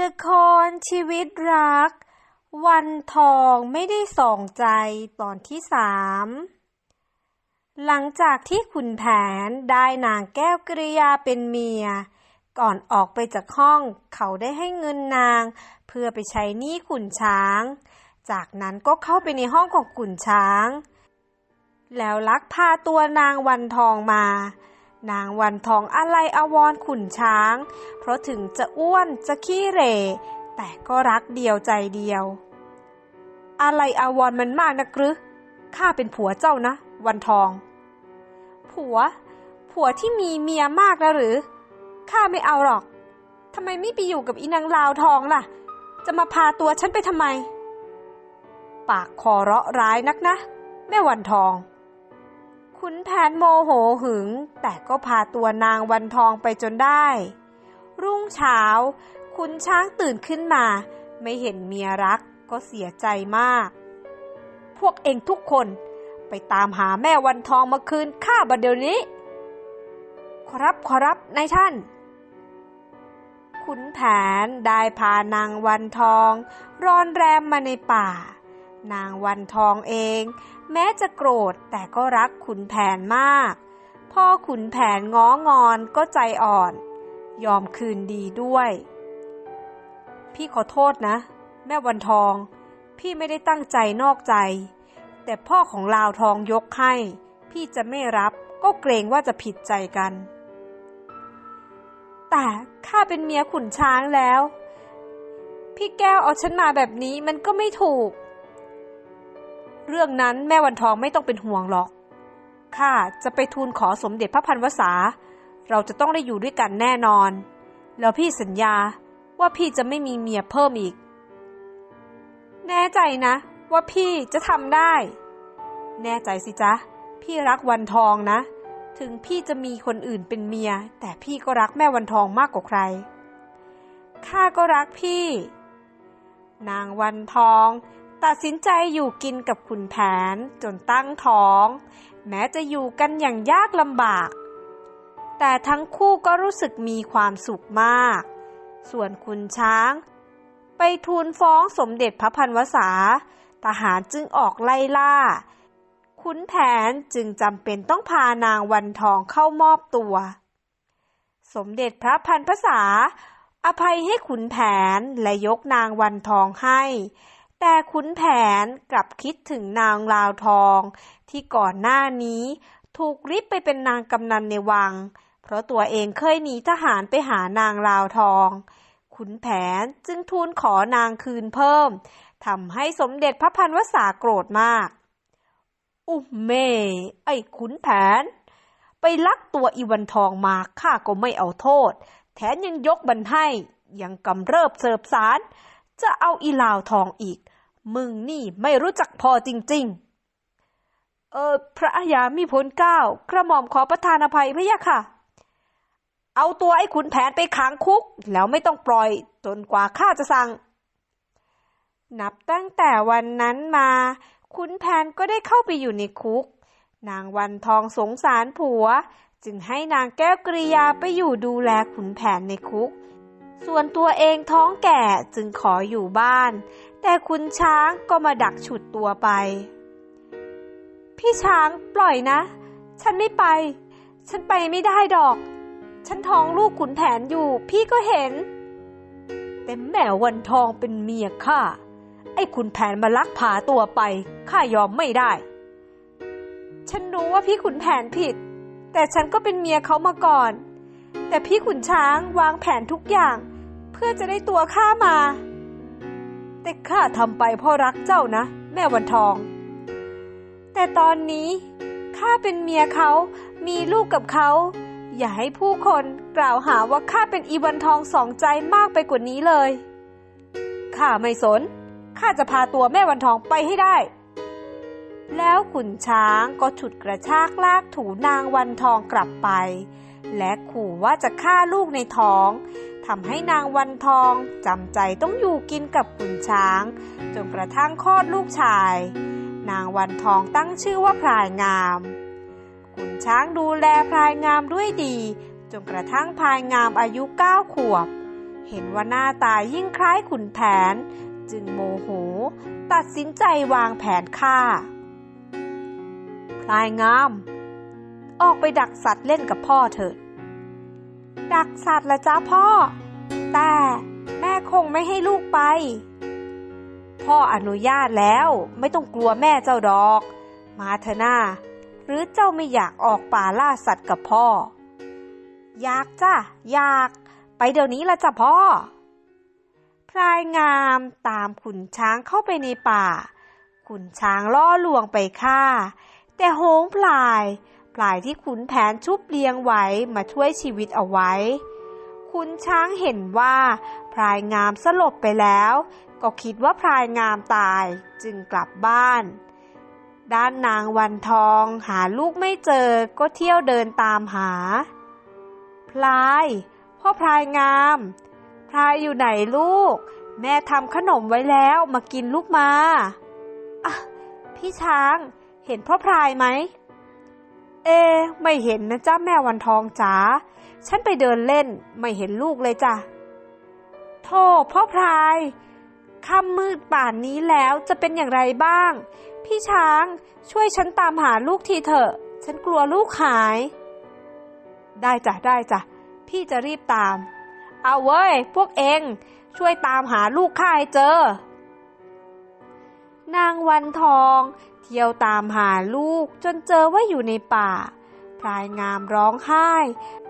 ละครชีวิตรัก วันทองไม่ได้ส่องใจตอนที่สามหลังจากที่ขุนแผนได้นางแก้วกริยาเป็นเมีย ก่อนออกไปจากห้องเขาได้ให้เงินนาง เพื่อไปใช้หนี้ขุนช้าง จากนั้นก็เข้าไปในห้องของขุนช้าง แล้วลักพาตัวนางวันทองมา นางวันทองอะไรอวรขุนช้าง เพราะถึงจะอ้วนจะขี้เหร่ แต่ก็รักเดียวใจเดียว อะไรอวรมันมากนะกรึข้าเป็นผัวเจ้านะ วันทอง ผัว ผัวที่มีเมียมากแล้วหรือข้าไม่เอาหรอกทำไมไม่ไปอยู่กับอีนางลาวทองล่ะ จะมาพาตัวฉันไปทำไม ปากคอเราะร้ายนักนะ แม่วันทอง ขุนแผนโมโหหึง แต่ก็พาตัวนางวันทองไปจนได้ รุ่งเช้า ขุนช้างตื่นขึ้นมา ไม่เห็นเมียรักก็เสียใจมาก พวกเองทุกคนไปตามหาแม่วันทองมาคืนข้าบัดเดี๋ยวนี้ ขอรับขอรับนายท่าน ขุนแผนได้พานางวันทอง รอนแรมมาในป่า นางวันทองเอง แม้จะโกรธแต่ก็รักขุนแผนมาก พ่อขุนแผนง้องอนก็ใจอ่อน ยอมคืนดีด้วย พี่ขอโทษนะ แม่วันทอง พี่ไม่ได้ตั้งใจนอกใจ แต่พ่อของลาวทองยกให้ พี่จะไม่รับก็เกรงว่าจะผิดใจกัน แต่ข้าเป็นเมียขุนช้างแล้ว พี่แก้วเอาฉันมาแบบนี้มันก็ไม่ถูก เรื่องนั้นแม่วันทองไม่ต้องเป็นห่วงหรอก ข้าจะไปทูลขอสมเด็จพระพันวษา เราจะต้องได้อยู่ด้วยกันแน่นอน แล้วพี่สัญญาว่าพี่จะไม่มีเมียเพิ่มอีก แน่ใจนะ ว่าพี่จะทำได้ แน่ใจสิจ๊ะ พี่รักวันทองนะ ถึงพี่จะมีคนอื่นเป็นเมีย แต่พี่ก็รักแม่วันทองมากกว่าใคร ข้าก็รักพี่ นางวันทอง ตัดสินใจอยู่กินกับขุนแผนจนตั้งท้อง แม้จะอยู่กันอย่างยากลำบาก แต่ทั้งคู่ก็รู้สึกมีความสุขมาก ส่วนขุนช้าง ไปทูลฟ้องสมเด็จพระพันวษา ทหารจึงออกไล่ล่า ขุนแผนจึงจำเป็นต้องพานางวันทองเข้ามอบตัว สมเด็จพระพันภาษาอภัยให้ขุนแผนและยกนางวันทองให้ แต่ขุนแผนกลับคิดถึงนางลาวทอง ที่ก่อนหน้านี้ ถูกริบไปเป็นนางกำนันในวัง เพราะตัวเองเคยหนีทหารไปหานางลาวทอง ขุนแผนจึงทูลขอนางคืนเพิ่มทำให้สมเด็จพระพันวษาโกรธมาก อุ้มเม่ไอ้ขุนแผน ไปลักตัวอีวันทองมาข้าก็ไม่เอาโทษ แถมยังยกบันให้ยังกำเริบเสิบสาร จะเอาอีลาวทองอีก มึงนี่ไม่รู้จักพอจริง ๆ เออ พระยามีผลเก้ากระหม่อมขอประทานอภัยพระยะค่ะ เอาตัวไอ้ขุนแผนไปขังคุก แล้วไม่ต้องปล่อย จนกว่าข้าจะสั่ง นับตั้งแต่วันนั้นมาขุนแผนก็ได้เข้าไปอยู่ในคุก นางวันทองสงสารผัว จึงให้นางแก้วกริยาไปอยู่ดูแลขุนแผนในคุก ส่วนตัวเองท้องแก่จึงขออยู่บ้าน แต่คุณช้างก็มาดักฉุดตัวไป พี่ช้างปล่อยนะ ฉันไม่ไป ฉันไปไม่ได้ดอก ฉันท้องลูกขุนแผนอยู่ พี่ก็เห็น แต่แม่วันทองเป็นเมียข้าไอ้ขุนแผนมาลักพาตัวไปข้ายอมไม่ได้ ฉันรู้ว่าพี่ขุนแผนผิด แต่ฉันก็เป็นเมียเขามาก่อน แต่พี่ขุนช้างวางแผนทุกอย่าง เพื่อจะได้ตัวข้ามา แต่ข้าทำไปเพราะรักเจ้านะ แม่วันทอง แต่ตอนนี้ข้าเป็นเมียเขามีลูกกับเขา อย่าให้ผู้คนกล่าวหาว่าข้าเป็นอีวันทองสองใจมากไปกว่านี้เลยข้าไม่สนข้าจะพาตัวแม่วันทองไปให้ได้ แล้วขุนช้างก็ฉุดกระชากลากถูนางวันทองกลับไป และขู่ว่าจะฆ่าลูกในท้องทำให้นางวันทองจำใจต้องอยู่กินกับขุนช้าง จนกระทั่งคลอดลูกชาย นางวันทองตั้งชื่อว่าพลายงามขุนช้างดูแลพลายงามด้วยดี จนกระทั่งพลายงามอายุเก้าขวบ เห็นว่าหน้าตายิ่งคล้ายขุนแผน จึงโมโห ตัดสินใจวางแผนฆ่า พลายงาม ออกไปดักสัตว์เล่นกับพ่อเถิด ดักสัตว์ละจ้าพ่อ แต่แม่คงไม่ให้ลูกไป พ่ออนุญาตแล้วไม่ต้องกลัวแม่เจ้าดอก มาเถอะหน้าหรือเจ้าไม่อยากออกป่าล่าสัตว์กับพ่อ อยากจ้ะอยาก ไปเดี๋ยวนี้ละจ้ะพ่อพลายงามตามขุนช้างเข้าไปในป่า ขุนช้างล่อลวงไปฆ่า แต่โหงพลาย พลายที่ขุนแผนชุบเลี้ยงไว้มาช่วยชีวิตเอาไว้ ขุนช้างเห็นว่าพลายงามสลบไปแล้ว ก็คิดว่าพลายงามตายจึงกลับบ้าน ด้านนางวันทองหาลูกไม่เจอก็เที่ยวเดินตามหา พลายพ่อพลายงาม พลายอยู่ไหนลูก แม่ทำขนมไว้แล้วมากินลูกมา อะ พี่ช้างเห็นพ่อพลายไหม เอ ไม่เห็นนะจ้าแม่วันทองจ๋า ฉันไปเดินเล่นไม่เห็นลูกเลยจ้ะโธ่พ่อพลายค่ำมืดป่านนี้แล้วจะเป็นอย่างไรบ้าง พี่ช้างช่วยฉันตามหาลูกทีเถอะ ฉันกลัวลูกหาย ได้จ้ะได้จ้ะพี่จะรีบตาม เอาเว้ย พวกเองช่วยตามหาลูกข้าให้เจอ นางวันทอง เที่ยวตามหาลูกจนเจอว่าอยู่ในป่าพลายงามร้องไห้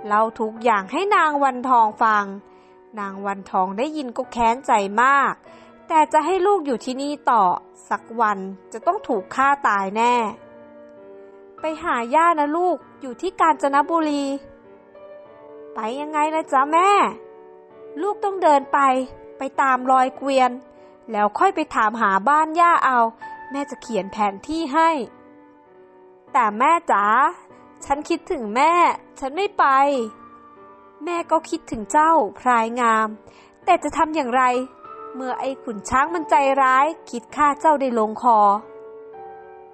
เล่าทุกอย่างให้นางวันทองฟัง นางวันทองได้ยินก็แค้นใจมาก แต่จะให้ลูกอยู่ที่นี่ต่อ สักวันจะต้องถูกฆ่าตายแน่ ไปหาย่านะลูกอยู่ที่กาญจนบุรี ไปยังไงนะจ๊ะแม่ ลูกต้องเดินไปไปตามรอยเกวียน แล้วค่อยไปถามหาบ้านย่าเอา แม่จะเขียนแผนที่ให้ แต่แม่จ๋าฉันคิดถึงแม่ ฉันไม่ไป แม่ก็คิดถึงเจ้าพรายงาม แต่จะทำอย่างไร เมื่อไอ้ขุนช้างมันใจร้าย คิดฆ่าเจ้าได้ลงคอ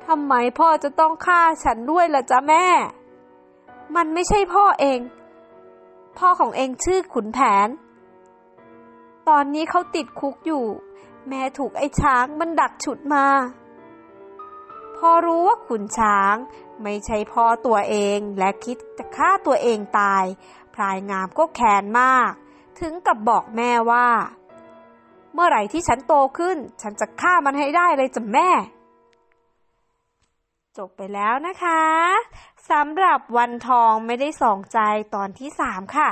ทำไมพ่อจะต้องฆ่าฉันด้วยล่ะจ๊ะแม่ มันไม่ใช่พ่อเอง พ่อของเองชื่อขุนแผน ตอนนี้เขาติดคุกอยู่ แม่ถูกไอ้ช้างมันดักฉุดมา พอรู้ว่าขุนช้างไม่ใช่พ่อตัวเองและคิดจะฆ่าตัวเองตายพลายงามก็แค้นมาก ถึงกับบอกแม่ว่า เมื่อไหร่ที่ฉันโตขึ้น ฉันจะฆ่ามันให้ได้เลยจ้ะแม่จบไปแล้วนะคะสำหรับวันทองไม่ได้สองใจตอนที่ 3 ค่ะ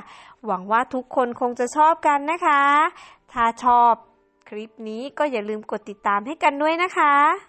หวังว่าทุกคนคงจะชอบกันนะคะ ถ้าชอบ คลิปนี้ก็อย่าลืมกดติดตามให้กันด้วยนะคะ